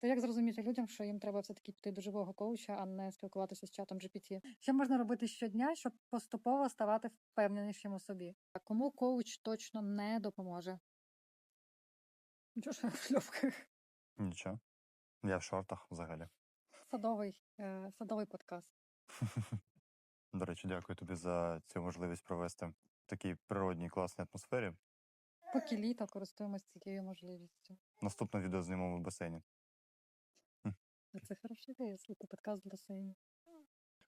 То як зрозуміти людям, що їм треба все-таки піти до живого коуча, а не спілкуватися з чатом GPT? Що можна робити щодня, щоб поступово ставати впевненішим у собі? А кому коуч точно не допоможе? Чого ж я в шльопках? Нічого. Я в шортах взагалі. Садовий, е, садовий подкаст. До речі, дякую тобі за цю можливість провести в такій природній класній атмосфері. Поки літо користуємося цією можливістю. Наступне відео знімемо в басейні. Це хороша ідея, слухай, подкаст в басейні.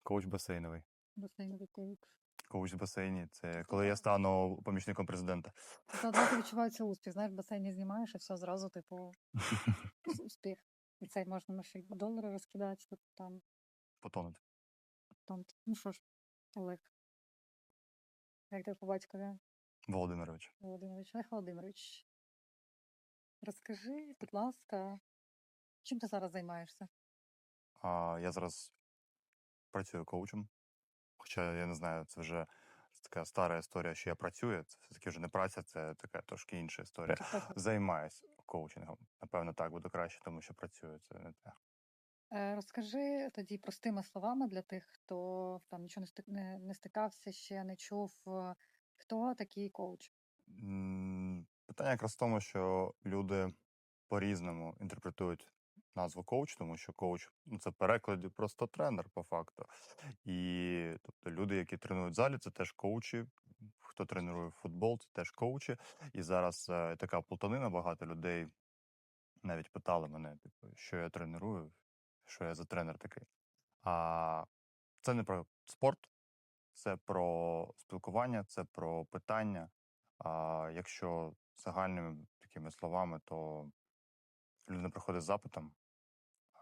Коуч басейновий. Басейновий коуч. Коуч в басейні це коли я стану помічником президента. Це одразу відчувається успіх. Знаєш, в басейні знімаєш і все зразу, типу, успіх. І це можна на ще долари розкидати, тут там, Потонути. там. Ну що ж, Олег. Як тебе по батькові? Володимирович. Володимирович, Олег Володимирович. Розкажи, будь ласка, чим ти зараз займаєшся? А я зараз працюю коучем. Хоча я не знаю, це вже така стара історія, що я працюю. Це все-таки вже не праця, це така трошки інша історія. Займаюсь коучингом. Напевно, так буде краще, тому що працюю. Це не те. Е, Розкажи тоді простими словами для тих, хто там нічого не стик- не, не стикався ще, не чув, е, хто такий коуч. М, Питання якраз в тому, що люди по-різному інтерпретують назву коуч, тому що коуч ну, це перекладі просто тренер по факту. І тобто люди, які тренують в залі, це теж коучі. Хто тренує футбол, це теж коучі. І зараз е, така плутанина, багато людей навіть питали мене, типу, що я треную, що я за тренер такий. А це не про спорт, це про спілкування, це про питання. А якщо загальними такими словами, то людина приходить з запитом,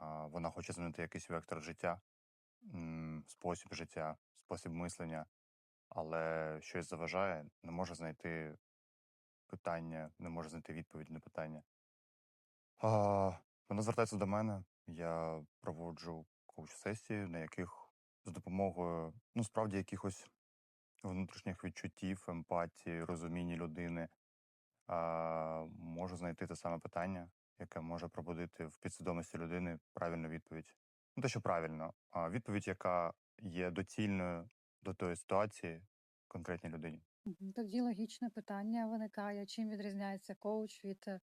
вона хоче змінити якийсь вектор життя, спосіб життя, спосіб мислення, але щось заважає, не може знайти питання, не може знайти відповідь на питання. А, вона звертається до мене, я проводжу коуч-сесії, на яких з допомогою, ну, справді, якихось внутрішніх відчуттів, емпатії, розуміння людини, а, можу знайти те саме питання, яке може пробудити в підсвідомості людини правильну відповідь. Ну, те, що правильно, а відповідь, яка є доцільною до тої ситуації конкретній людині. Тоді логічне питання виникає, чим відрізняється коуч від е,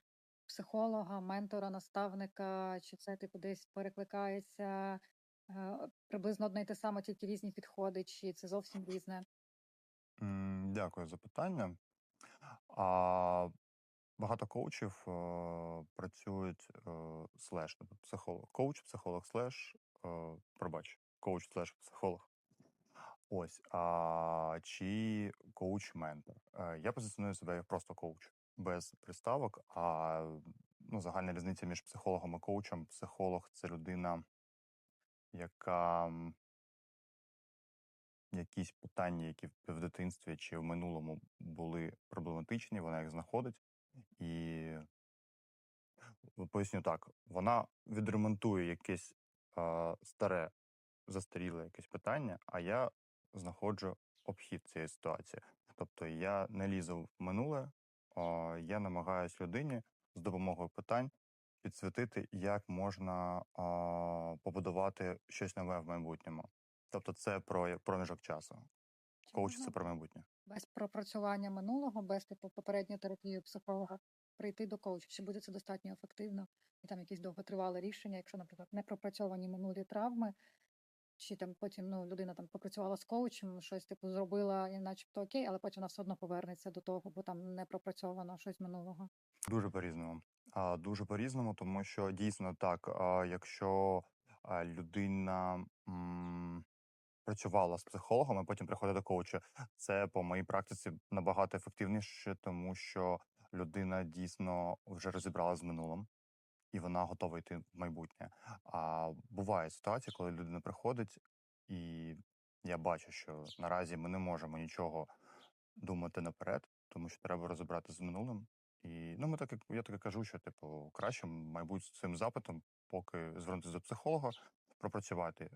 психолога, ментора, наставника, чи це типу десь перекликається е, приблизно одне й те саме, тільки різні підходи, чи це зовсім різне? Дякую за питання. А, багато коучів е, працюють е, слеш, тобто психолог. Коуч, психолог, слеш, е, пробач, коуч, слеш, психолог. Ось. А, чи коуч-ментор. Е, я позиціоную себе як просто коуч, без приставок. А ну, загальна різниця між психологом і коучем. Психолог це людина, яка якісь питання, які в дитинстві чи в минулому були проблематичні, вона їх знаходить. І ну, поясню так: вона відремонтує якесь е, старе, застаріле якесь питання, а я знаходжу обхід цієї ситуації. Тобто я не лізу в минуле, а я намагаюсь людині з допомогою питань підсвітити, як можна а, побудувати щось нове в майбутньому. Тобто, це про проміжок часу. Коуч це про майбутнє. Без пропрацювання минулого, без типу попередньої терапії психолога прийти до коуча? Чи буде це достатньо ефективно? І там якісь довготривале рішення, якщо, наприклад, не пропрацьовані минулі травми, чи там потім ну, людина там попрацювала з коучем, щось типу зробила, і начебто окей, але потім вона все одно повернеться до того, бо там не пропрацьовано щось минулого. Дуже по-різному. А, дуже по-різному, тому що дійсно так, якщо людина працювала з психологом, а потім приходить до коуча, це по моїй практиці набагато ефективніше, тому що людина дійсно вже розібралася з минулим. І вона готова йти в майбутнє. А буває ситуація, коли людина приходить, і я бачу, що наразі ми не можемо нічого думати наперед, тому що треба розібратися з минулим. І ну, ми так я так і кажу, що типу краще, мабуть, з цим запитом, поки звернутися до психолога, пропрацювати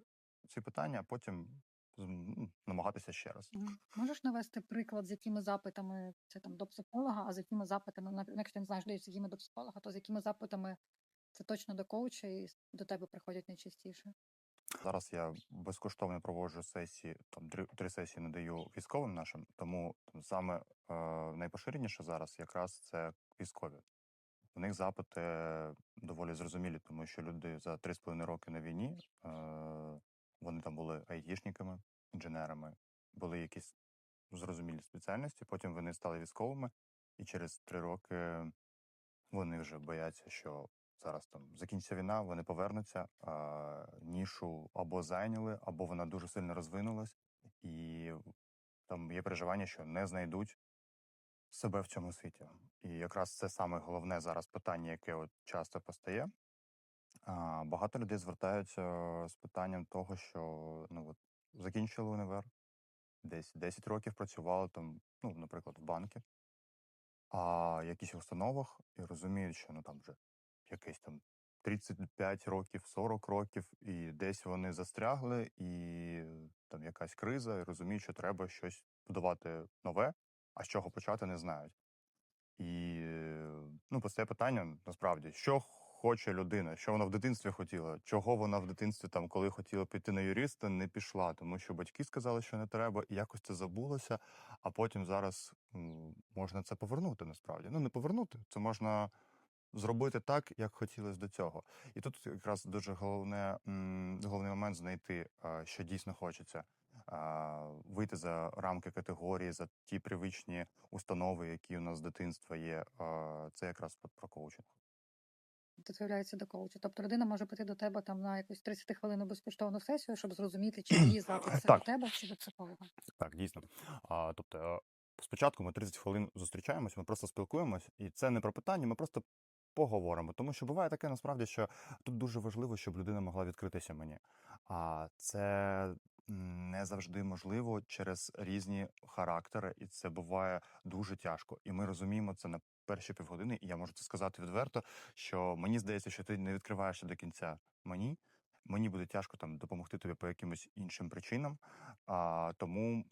ці питання, а потім ну, намагатися ще раз. Можеш навести приклад, з якими запитами це там до психолога, а з якими запитами, ну, якщо ти не знаєш, з якими до психолога, то з якими запитами Це точно до коуча і до тебе приходять найчастіше? Зараз я безкоштовно проводжу сесії, там 3 3 сесії надаю військовим нашим, тому там саме, е, найпоширеніше зараз якраз це військові. У них запити доволі зрозумілі, тому що люди за 3,5 роки на війні, е, вони там були айтішниками, інженерами, були якісь зрозумілі спеціальності, потім вони стали військовими, і через 3 роки вони вже бояться, що зараз там закінчиться війна, вони повернуться, а нішу або зайняли, або вона дуже сильно розвинулась, і там є переживання, що не знайдуть себе в цьому світі. І якраз це саме головне зараз питання, яке от часто постає. Багато людей звертаються з питанням того, що ну от закінчили універ, десь 10 років працювали там, ну, наприклад, в банки, а якісь установах і розуміють, що ну там вже якесь там 35 років, 40 років, і десь вони застрягли, і там якась криза, і розуміють, що треба щось будувати нове, а з чого почати не знають. І ну, постає питання насправді, що хоче людина, що вона в дитинстві хотіла, чого вона в дитинстві, там, коли хотіла піти на юриста, не пішла, тому що батьки сказали, що не треба, і якось це забулося, а потім зараз можна це повернути насправді. Ну, не повернути, це можна зробити так, як хотілося до цього. І тут якраз дуже головне, головний момент знайти, що дійсно хочеться. Вийти за рамки категорії, за ті привичні установи, які у нас з дитинства є. Це якраз про- коучинг. Тут виявляється до коуча. Тобто людина може прийти до тебе там на якусь 30 хвилинну безкоштовну сесію, щоб зрозуміти, чи її запит це до тебе, чи до психолога. Так, дійсно. А, тобто, е, спочатку ми 30 хвилин зустрічаємось, ми просто спілкуємось, і це не про питання, ми просто поговоримо. Тому що буває таке насправді, що тут дуже важливо, щоб людина могла відкритися мені. А це не завжди можливо через різні характери, і це буває дуже тяжко. І ми розуміємо це на перші півгодини, і я можу це сказати відверто, що мені здається, що ти не відкриваєшся до кінця мені. Мені буде тяжко там допомогти тобі по якимось іншим причинам. А, тому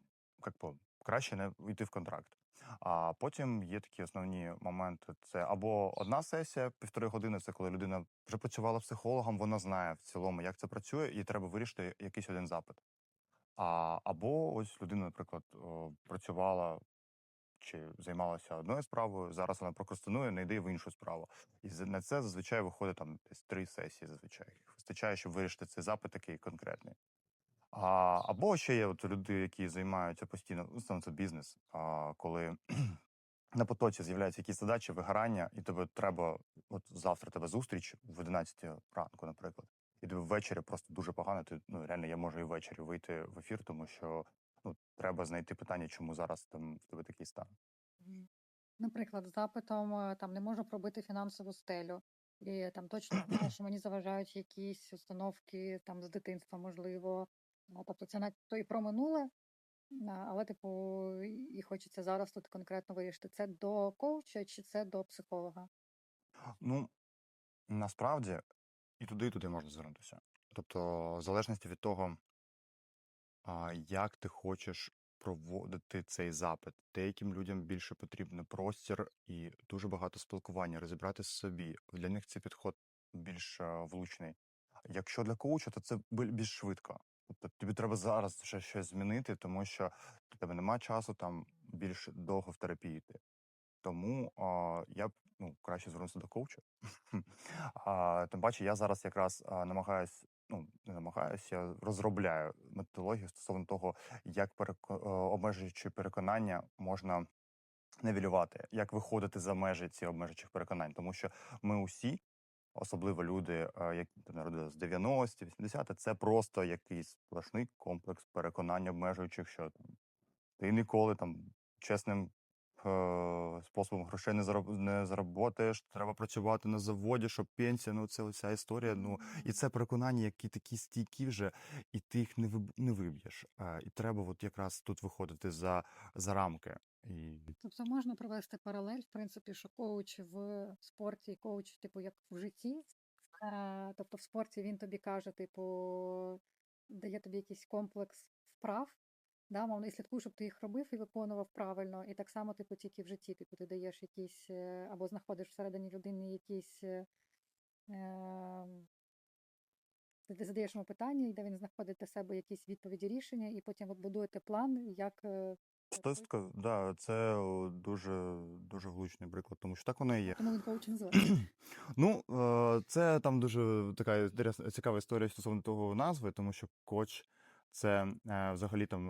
як би, краще не йти в контракт. А потім є такі основні моменти: це або одна сесія, півтори години, це коли людина вже працювала психологом, вона знає в цілому, як це працює, і треба вирішити якийсь один запит. А, або ось людина, наприклад, працювала чи займалася одною справою, зараз вона прокрастинує, не йде в іншу справу. І на це зазвичай виходить там десь три сесії. Зазвичай вистачає, щоб вирішити цей запит такий конкретний. А, або ще є от люди, які займаються постійно, ну, це бізнес, а, коли на потоці з'являються якісь задачі, вигорання, і тобі треба, от завтра тебе зустріч в 11 ранку, наприклад, і тобі ввечері просто дуже погано. Ти ну реально я можу і ввечері вийти в ефір, тому що ну треба знайти питання, чому зараз там в тебе такий стан. Наприклад, з запитом е, там не можу пробити фінансову стелю. І там точно знаю, що мені заважають якісь установки там з дитинства, можливо. Тобто це то і про минуле, але, типу, і хочеться зараз тут конкретно вирішити, це до коуча чи це до психолога. Ну насправді і туди, і туди можна звернутися. Тобто, в залежності від того, а, як ти хочеш проводити цей запит. Деяким людям більше потрібен простір і дуже багато спілкування, розібратися в собі. Для них цей підход більш е, влучний. Якщо для коуча, то це бі- більш швидко. Тобто тобі треба зараз ще щось змінити, тому що у тебе немає часу там більш довго в терапії йти. Тому а, я б ну, краще звернувся до коуча. а, тим паче, я зараз якраз а, намагаюсь, ну не намагаюсь, я розробляю методологію стосовно того, як переко- е, обмежуючи переконання можна невілювати, як виходити за межі цих обмежуючих переконань, тому що ми усі. Особливо люди, які там народилися з 90-ті, 80-ті, це просто якийсь сплошний комплекс переконань обмежуючих, що ти ніколи там чесним способом грошей не зароб не заработаєш. Треба працювати на заводі, щоб пенсія. Ну це оця історія. Ну і це переконання, які такі стійкі вже, і ти їх не виб- не виб'єш. Е, і треба от якраз тут виходити за, за рамки. І Тобто можна провести паралель, в принципі, що коуч в спорті, коуч, типу, як в житті. Е, Тобто в спорті він тобі каже, типу, дає тобі якийсь комплекс вправ, да, мовно, і слідкує, щоб ти їх робив і виконував правильно. І так само, типу, тільки в житті, типу, ти даєш якісь е, або знаходиш всередині людини якісь е, Ем, ти задаєш йому питання, і де він знаходить для себе якісь відповіді, рішення, і потім будуєте план, як е, Статистика, да, це дуже, дуже влучний приклад, тому що так воно і є. тому він коуч називається. Ну, е, це там дуже така цікава історія стосовно того назви, тому що коч це е, взагалі там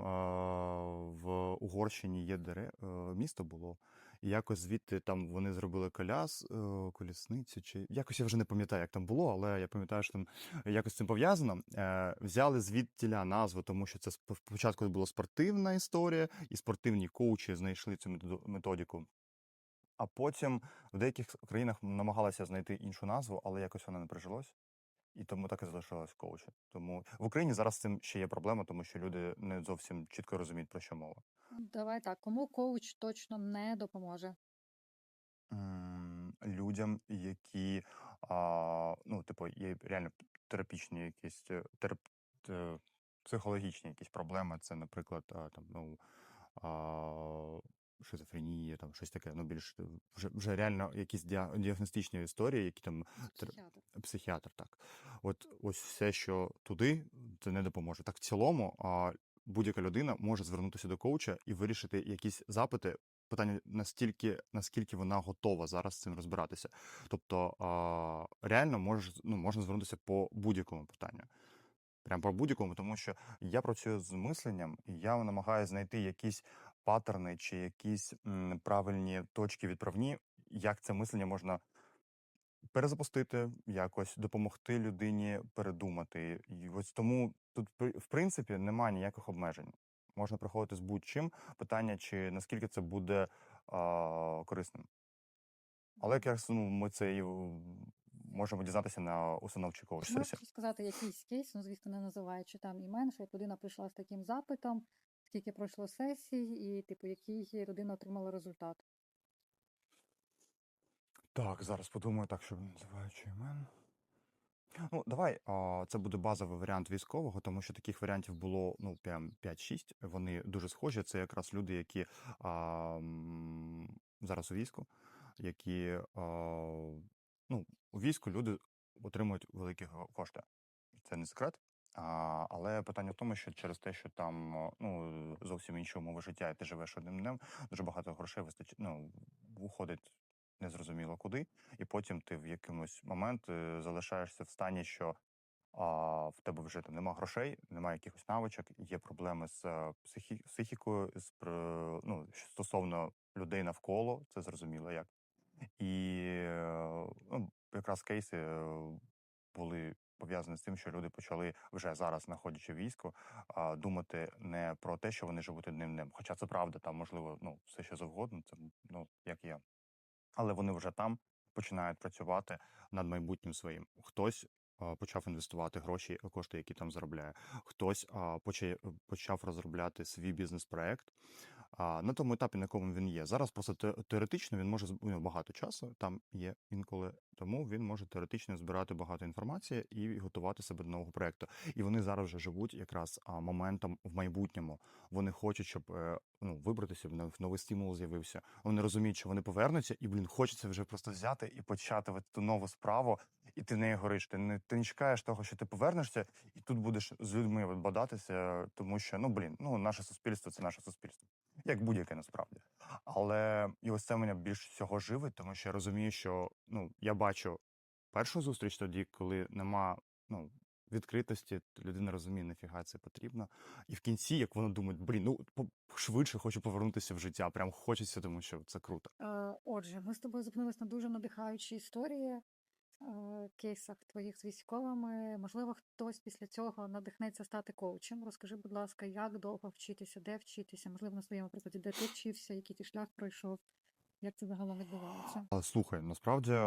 в Угорщині є дере, е, місто було, і якось звідти там вони зробили коляс, е, колісницю, чи якось я вже не пам'ятаю, як там було, але я пам'ятаю, що там якось цим пов'язано. Взяли звідтіля назву, тому що це спочатку була спортивна історія, і спортивні коучі знайшли цю методику. А потім в деяких країнах намагалися знайти іншу назву, але якось вона не прижилось. І тому так і залишилось коучі. Тому в Україні зараз з цим ще є проблема, тому що люди не зовсім чітко розуміють, про що мова. Давай так, кому коуч точно не допоможе? Людям, які а, ну, типу, є реально терапічні якісь е, терап, е, психологічні якісь проблеми. Це, наприклад, а, там, ну, а, шизофренія, там щось таке, ну більш вже, вже реально якісь діа- діагностичні історії, які там тр- Психіатр. психіатр, так. От ось все, що туди, це не допоможе. Так, в цілому, а, будь-яка людина може звернутися до коуча і вирішити якісь запити. Питання настільки, наскільки вона готова зараз з цим розбиратися. Тобто а, реально може, ну, можна звернутися по будь-якому питанню. Прям по будь-якому, тому що я працюю з мисленням, і я намагаюся знайти якісь паттерни чи якісь м, правильні точки відправні, як це мислення можна перезапустити, якось допомогти людині передумати. І ось тому тут, в принципі, немає ніяких обмежень. Можна приходити з будь-чим. Питання, чи наскільки це буде а, корисним. Але якраз ну, ми це і можемо дізнатися на установчій коуч Чи можеш сказати якийсь кейс, ну звісно, не називаючи там імен, що як людина прийшла з таким запитом, скільки пройшло сесій, і типу, який людина отримала результат? Так, зараз подумаю так, щоб називаючи імен. Ну, давай, а, це буде базовий варіант військового, тому що таких варіантів було ну 5-6. Вони дуже схожі. Це якраз люди, які а, зараз у війську, які а, ну, у війську люди отримують великі кошти. Це не секрет. Але питання в тому, що через те, що там ну, зовсім інші умови життя, і ти живеш одним днем, дуже багато грошей вистачить, ну, уходить незрозуміло куди, і потім ти в якийсь момент е, залишаєшся в стані, що а, в тебе вже там нема грошей, немає якихось навичок, є проблеми з е, психі- психікою, з ну, стосовно людей навколо, це зрозуміло як. І е, ну, якраз кейси були пов'язані з тим, що люди почали вже зараз, знаходячи військо, думати не про те, що вони живуть одним днем. Хоча це правда, там можливо, ну все що завгодно, це ну як є. Але вони вже там починають працювати над майбутнім своїм. Хтось почав інвестувати гроші, кошти, які там заробляє. Хтось почав розробляти свій бізнес-проект на тому етапі, на якому він є. Зараз просто те- теоретично він може у нього багато часу там є інколи, тому він може теоретично збирати багато інформації і готувати себе до нового проекту. І вони зараз вже живуть якраз а, моментом в майбутньому. Вони хочуть, щоб е, ну, вибратися, в новий стимул з'явився. Вони розуміють, що вони повернуться, і блін, хочеться вже просто взяти і почати ту нову справу, і ти в неї гориш. Ти не ти не чекаєш того, що ти повернешся, і тут будеш з людьми от бодатися, тому що ну блін, ну наше суспільство це наше суспільство, як будь-яке насправді. Але і ось це мене більш всього живить, тому що я розумію, що ну я бачу першу зустріч тоді, коли нема ну. Відкритості людина розуміє, нафіга це потрібно. І в кінці, як вона думає, блін, ну швидше хочу повернутися в життя. Прям хочеться, тому що це круто. Е, Отже, ми з тобою зупинились на дуже надихаючій історії, кейсах твоїх з військовими. Можливо, хтось після цього надихнеться стати коучем. Розкажи, будь ласка, як довго вчитися, де вчитися, можливо, на своєму прикладі, де ти вчився, який ти шлях пройшов, як це загалом відбувається? Але слухай, насправді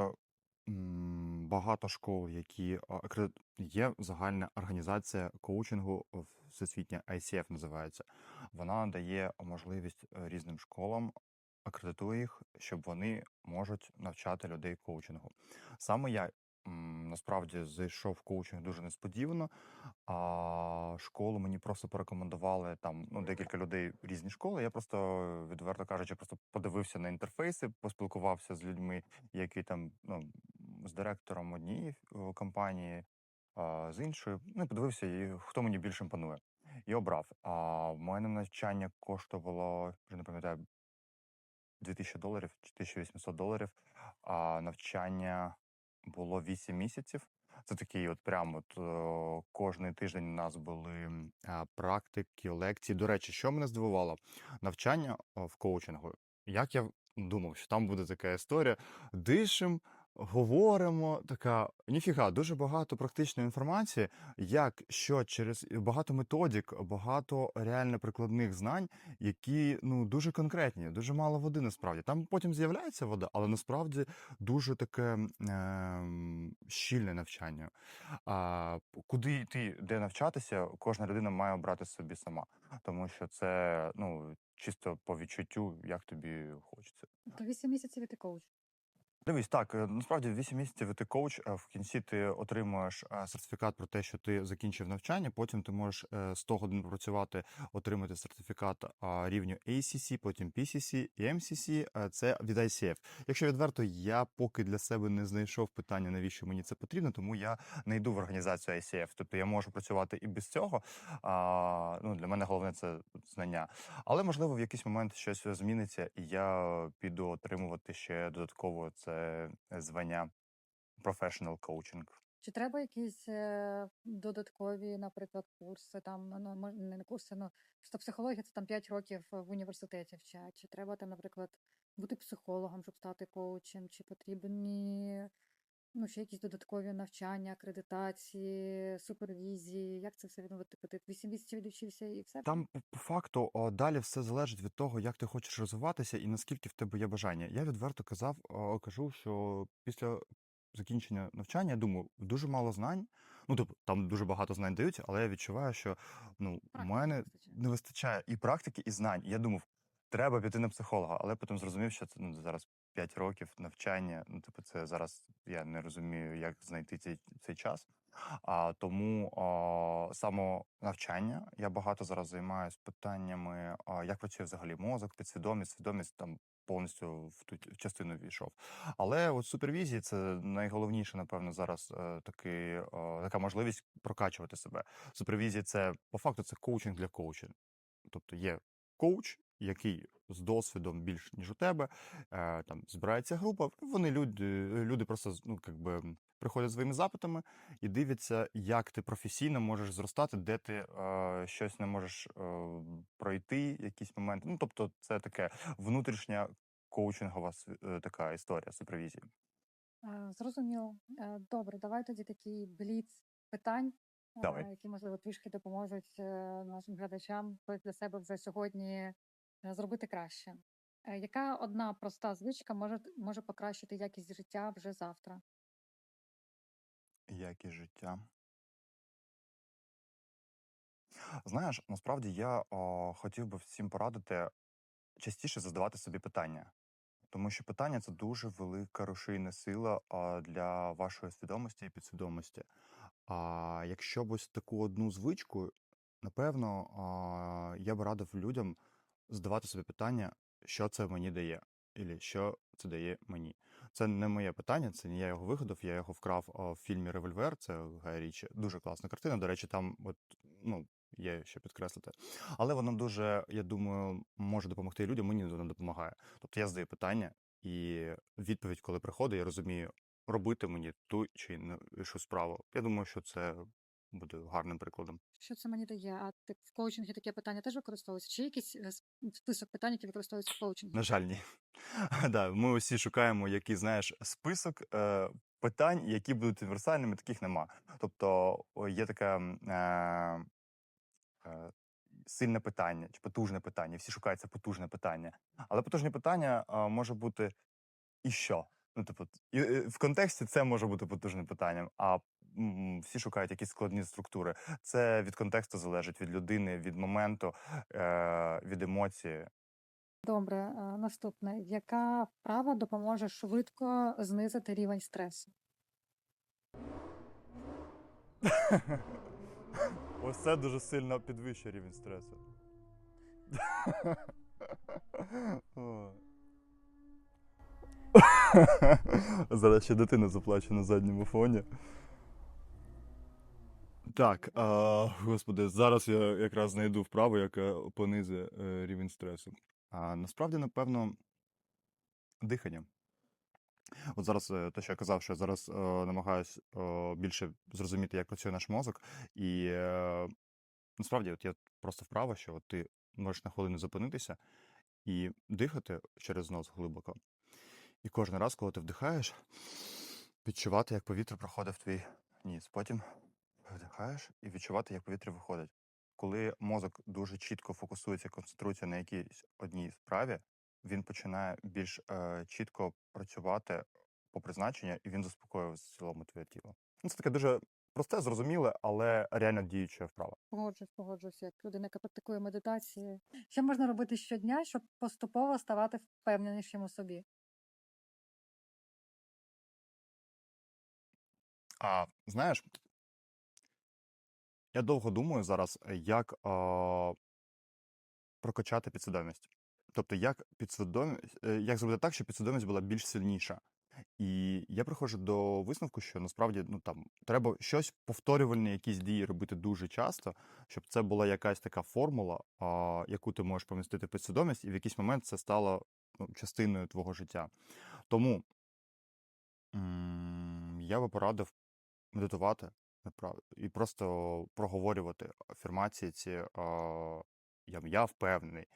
багато школ, які є загальна організація коучингу всесвітня ICF називається. Вона дає можливість е, різним школам акредитує їх, щоб вони можуть навчати людей коучингу. Саме я насправді зайшов в коучинг дуже несподівано. А школу мені просто порекомендували там ну, декілька людей різні школи. Я просто, відверто кажучи, просто подивився на інтерфейси, поспілкувався з людьми, які там ну, з директором однієї компанії, з іншої. Ну, і подивився, хто мені більше імпонує. І обрав. А в мене навчання коштувало, вже не пам'ятаю, 2000 доларів чи 1800 доларів. А навчання було 8 місяців. Це такий, от прямо от е, кожний тиждень у нас були практики, лекції. До речі, що мене здивувало? Навчання в коучингу. Як я думав, що там буде така історія. Дишим, говоримо, така ніфіга, дуже багато практичної інформації, як що через багато методик, багато реально прикладних знань, які ну дуже конкретні, дуже мало води насправді. Там потім з'являється вода, але насправді дуже таке ем, щільне навчання. А куди йти, де навчатися, кожна людина має обрати собі сама, тому що це ну чисто по відчуттю, як тобі хочеться. То 8 місяців і ти коуч. Дивись, так, е, насправді 8 місяців ти коуч, а в кінці ти отримуєш е, сертифікат про те, що ти закінчив навчання. Потім ти можеш е, 100 годин попрацювати, отримати сертифікат рівню ACC, потім PCC і MCC. е, Це від ICF. Якщо відверто, я поки для себе не знайшов питання, навіщо мені це потрібно, тому я не йду в організацію ICF. Тобто я можу працювати і без цього. Ну, для мене головне це знання. Але можливо в якийсь момент щось зміниться, і я піду отримувати ще додатково це звання Professional Coaching. Чи треба якісь е, додаткові, наприклад, курси, там, ну, не курси, ну, що психологія це там 5 років в університеті вчать. Чи треба там, наприклад, бути психологом, щоб стати коучем, чи потрібні ну, ще якісь додаткові навчання, акредитації, супервізії, як це все відновити? Ти 8 місяців відучився і все? Там по, по факту о, далі все залежить від того, як ти хочеш розвиватися і наскільки в тебе є бажання. Я відверто казав, о, кажу, що після закінчення навчання я думаю, дуже мало знань. Ну, тобто, там дуже багато знань дають, але я відчуваю, що ну, у мене не вистачає. не вистачає і практики, і знань. Я думав, треба піти на психолога, але потім зрозумів, що це ну, зараз 5 років навчання. Ну, типу, це зараз я не розумію, як знайти цей, цей час. А тому а, самонавчання я багато зараз займаюся питаннями, а, як працює взагалі мозок, підсвідомість, свідомість там повністю в ту частину війшов. Але от супервізії це найголовніше, напевно, зараз е, такий, е, така можливість прокачувати себе. Супервізія це по факту це коучинг для коучів. Тобто є коуч, який з досвідом більш ніж у тебе, е, там збирається група. Вони люди, люди просто ну, как би, приходять своїми запитами і дивляться, як ти професійно можеш зростати, де ти е, щось не можеш е, пройти, якісь моменти. Ну, тобто, це таке внутрішня коучингова е, така історія супервізії. Е, Зрозуміло. Е, Добре, давай тоді такий бліц питань, е, Давай. які, можливо, трішки допоможуть е, нашим глядачам для себе вже сьогодні е, зробити краще. Е, Яка одна проста звичка може, може покращити якість життя вже завтра? Якість життя. Знаєш, насправді я о, хотів би всім порадити частіше задавати собі питання. Тому що питання це дуже велика рушійна сила а, для вашої свідомості і підсвідомості. А якщо б ось таку одну звичку, напевно, а, я б радив людям задавати собі питання, що це мені дає, і що це дає мені. Це не моє питання, це не я його вигадав, я його вкрав в фільмі Револьвер. Це Гай Річі. Дуже класна картина. До речі, там от, ну, є що підкреслити. Але воно дуже, я думаю, може допомогти людям, мені воно допомагає. Тобто я задаю питання, і відповідь, коли приходить, я розумію, робити мені ту чи іншу справу. Я думаю, що це буде гарним прикладом. Що це мені дає? А ти в коучингі таке питання теж використовується? Чи є якийсь е, список питань, які використовуються в коучингі? На жаль, ні. да, ми усі шукаємо який, знаєш, список е, питань, які будуть універсальними, таких нема. Тобто є таке е, е, сильне питання чи потужне питання. Всі шукають це потужне питання. Але потужне питання е, може бути і що? Ну, типу, і, е, в контексті це може бути потужним питанням, а всі шукають якісь складні структури. Це від контексту залежить, від людини, від моменту, е, від емоції. Добре, е, наступне. Яка вправа допоможе швидко знизити рівень стресу? Ось це дуже сильно підвищує рівень стресу. Зараз ще дитина заплаче на задньому фоні. Так, а, господи, зараз я якраз знайду вправу, яка понизить е, рівень стресу. А насправді, напевно, дихання. От зараз е, те, що я казав, що я зараз е, намагаюсь е, більше зрозуміти, як працює наш мозок. І е, насправді, от є просто вправа, що от ти можеш на хвилину зупинитися і дихати через нос глибоко. І кожен раз, коли ти вдихаєш, відчувати, як повітря проходить в твій ніс. Потім вдихаєш і відчувати, як повітря виходить. Коли мозок дуже чітко фокусується, концентрується на якійсь одній справі, він починає більш е, чітко працювати по призначенню, і він заспокоює в цілому твоє тіло. Ну, це таке дуже просте, зрозуміле, але реально діюча вправа. Погоджуюсь, погоджуюсь, як людина, яка практикує медитації. Що можна робити щодня, щоб поступово ставати впевненішим у собі? А знаєш, я довго думаю зараз, е, як а, прокачати підсвідомість. Тобто, як підсвідомість, е, як зробити так, щоб підсвідомість була більш сильніша. І я приходжу до висновку, що насправді ну там треба щось повторювальне, якісь дії робити дуже часто, щоб це була якась така формула, а, яку ти можеш помістити в підсвідомість, і в якийсь момент це стало ну, частиною твого життя. Тому м, я би порадив медитувати і просто проговорювати афірмації ці я, я впевнений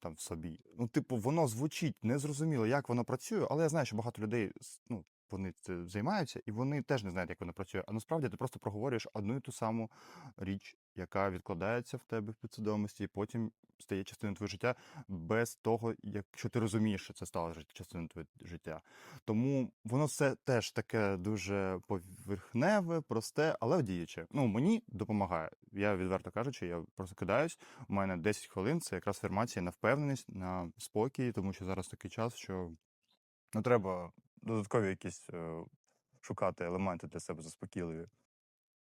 там в собі. Ну, типу, воно звучить незрозуміло, як воно працює, але я знаю, що багато людей ну, вони це займаються, і вони теж не знають, як воно працює. А насправді ти просто проговорюєш одну і ту саму річ, яка відкладається в тебе в підсвідомості, і потім стає частиною твого життя без того, якщо ти розумієш, що це стало частиною твого життя. Тому воно все теж таке дуже поверхневе, просте, але діюче. Ну, мені допомагає. Я відверто кажучи, я просто кидаюсь. У мене 10 хвилин це якраз афірмація на впевненість, на спокій, тому що зараз такий час, що ну, треба додаткові якісь е, шукати елементи для себе заспокійливі.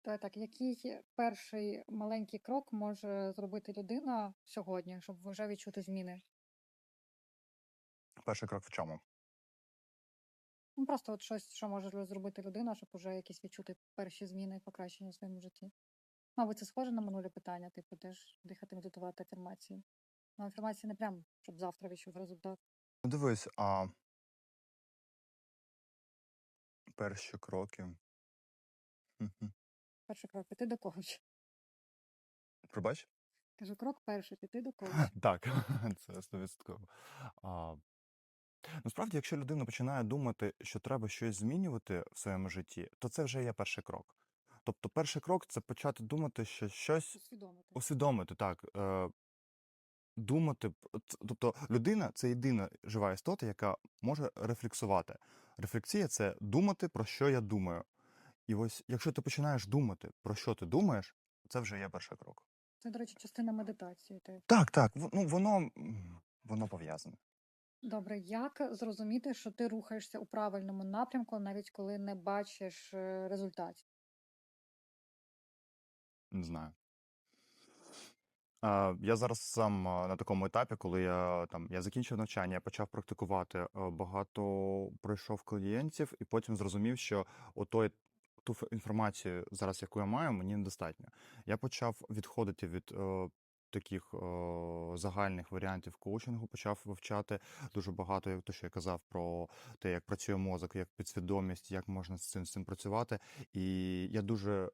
То так, який перший маленький крок може зробити людина сьогодні, щоб вже відчути зміни? Перший крок в чому? Ну, просто от щось, що може зробити людина, щоб вже якісь відчути перші зміни і покращення в своєму житті. Мабуть, це схоже на минулі питання, типу теж дихати, медитувати афірмації. Ну, афірмації не прям, щоб завтра відчув результат. Ну, дивись, а перші кроки. Хм-хм. Перший крок піти до коуча. Пробач? Кажу, крок перший піти до коуча. Так, це 100%. Насправді, якщо людина починає думати, що треба щось змінювати в своєму житті, то це вже є перший крок. Тобто, перший крок це почати думати, що щось Усвідомити. усвідомити, так. Е, думати, тобто людина це єдина жива істота, яка може рефлексувати. Рефлексія це думати, про що я думаю. І ось, якщо ти починаєш думати, про що ти думаєш, це вже є перший крок. Це, до речі, частина медитації. теж. Так, так, ну воно, воно пов'язане. Добре, як зрозуміти, що ти рухаєшся у правильному напрямку, навіть коли не бачиш е, результатів? Не знаю. Я зараз сам на такому етапі, коли я там я закінчив навчання, я почав практикувати, е, багато пройшов клієнтів, і потім зрозумів, що отой, ту інформацію зараз, яку я маю, мені недостатньо. Я почав відходити від е, таких о, загальних варіантів коучингу, почав вивчати дуже багато, як то, що я казав про те, як працює мозок, як підсвідомість, як можна з цим, з цим працювати. І я дуже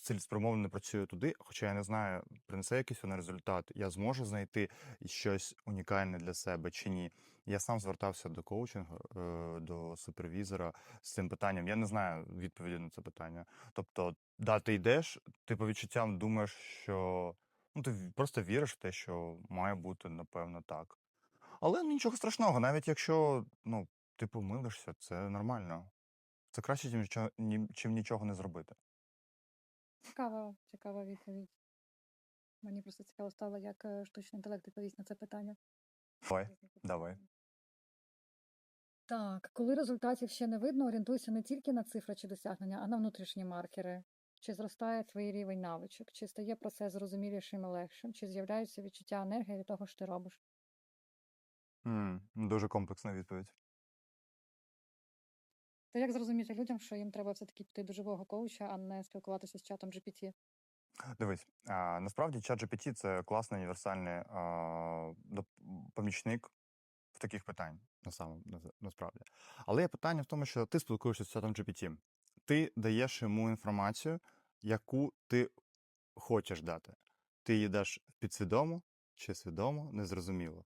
цілеспрямовано працюю туди, хоча я не знаю, принесе якийсь воно результат, я зможу знайти щось унікальне для себе чи ні. Я сам звертався до коучингу, е, до супервізора з цим питанням. Я не знаю відповіді на це питання. Тобто, да, ти йдеш, ти по відчуттям думаєш, що ну ти просто віриш в те, що має бути, напевно, так. Але нічого страшного, навіть якщо ну, ти помилишся, це нормально. Це краще, нічого- чим нічого не зробити. Цікава, цікава відповідь. Мені просто цікаво стало, як е, штучний інтелект відповість на це питання. Давай, давай. Так, коли результатів ще не видно, орієнтуйся не тільки на цифри чи досягнення, а на внутрішні маркери. Чи зростає твій рівень навичок, чи стає процес зрозумілішим і легшим, чи з'являється відчуття енергії від того, що ти робиш. М, Дуже комплексна відповідь. То як зрозуміти людям, що їм треба все-таки піти до живого коуча, а не спілкуватися з чатом GPT? Дивись, а, насправді ChatGPT — це класний універсальний а, помічник в таких питань, на на- насправді. Але є питання в тому, що ти спілкуєшся з чатом GPT. Ти даєш йому інформацію, яку ти хочеш дати. Ти її даш підсвідомо чи свідомо, незрозуміло.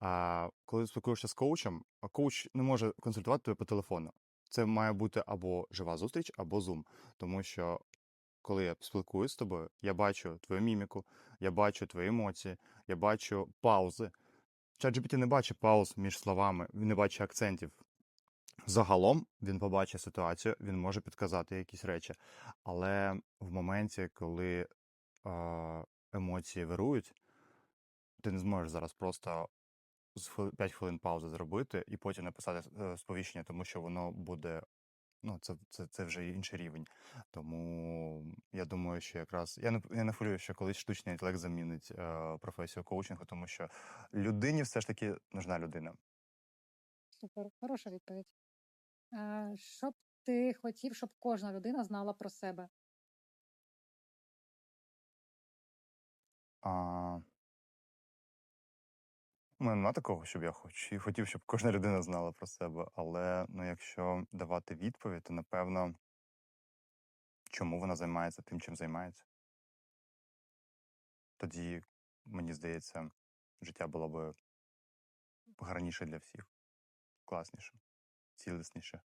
А коли спілкуєшся з коучем, коуч не може консультувати тебе по телефону. Це має бути або жива зустріч, або Zoom. Тому що коли я спілкуюсь з тобою, я бачу твою міміку, я бачу твої емоції, я бачу паузи. ChatGPT не бачить пауз між словами, він не бачить акцентів. Загалом він побачить ситуацію, він може підказати якісь речі. Але в моменті, коли емоції вирують, ти не зможеш зараз просто 5 хвилин паузи зробити і потім написати е, сповіщення, тому що воно буде. Ну, це, це, це вже інший рівень. Тому я думаю, що якраз я не я не хвилюю, що колись штучний інтелект замінить е, професію коучингу, тому що людині все ж таки нужна людина. Супер, хороша відповідь. Е, Що б ти хотів, щоб кожна людина знала про себе? А, у мене нема такого, щоб я хоч і хотів, щоб кожна людина знала про себе. Але ну, якщо давати відповідь, то напевно, чому вона займається тим, чим займається. Тоді, мені здається, життя було б гарніше для всіх, класніше, цілісніше.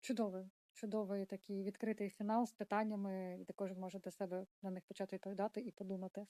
Чудовий, чудовий такий відкритий фінал з питаннями, і також можете себе на них почати відповідати і подумати.